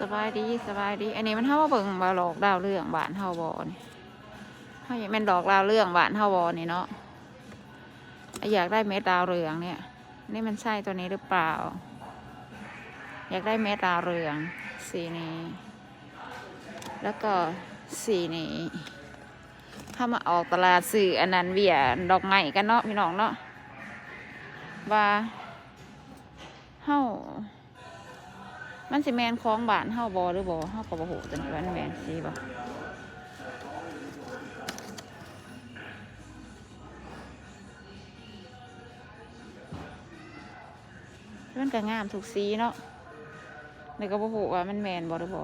สบายดีสบายดี อันนี้มันเท่าว่าเบิ่งบาหลอกดาวเรื่องบานเฮาบอนี่เฮาอย่ากแม่นดอกดาวเรื่องบานเฮาบอนี่เนาะอยากได้เม็ดดาวเรืองเนี่ย นี่มันใช่ตัวนี้หรือเปล่า อยากได้เม็ดดาวเรือง สีนี้ แล้วก็สีนี้ถ้ามาออกตลาดสื่ออันนั้นเวียดอกไม้กันเนาะพี่น้องเนาะว่าเฮา มันสิแมนคล้องบานเฮาบอหรือบอเฮาก็บ่ฮู้ตัวนี้ว่ามันแมนสิบ่มันก็งามถูกสีเนาะนี่ก็บ่ฮู้ว่ามันแมนบ่หรือบ่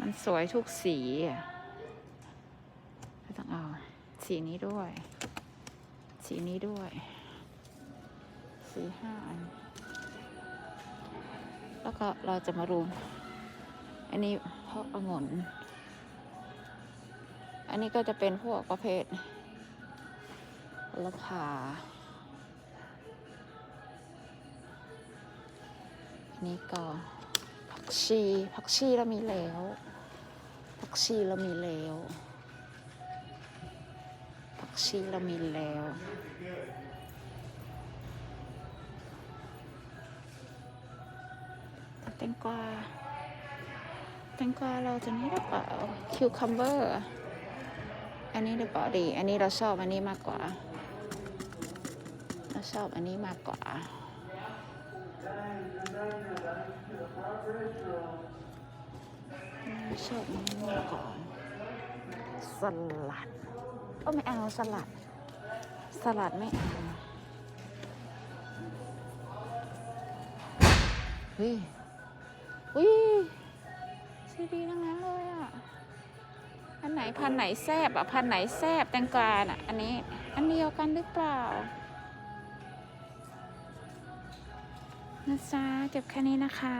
มันสวยทุกสีอะ สีนี้ด้วย สีนี้ด้วย สีห้าอัน แล้วก็เราจะมารูมอันนี้เพาะองุ่นอันนี้ก็จะเป็นพวกประเภทราคาอันนี้ก็ผักชีผักชีเรามีแล้วผักชีเรามีแล้ว ชีเรามีแล้ว แตงกวาแตงกวาเราจะนี่หรือเปล่าคิวคัมเบอร์อันนี้หรือเปล่าดี อันนี้เราชอบอันนี้มากกว่า เราชอบอันนี้มากกว่าชอบอันนี้มากกว่าสลัด ก็ไม่เอาสลัด สลัดไม่เอาเฮ้ยอุ้ยซีดีทั้งนั้นเลยอะ อันไหนพันไหนแซบอะ พันไหนแซบแตงกวาอะ อันนี้ อันเดียวกันหรือเปล่านะจ๊ะเก็บแค่นี้นะคะ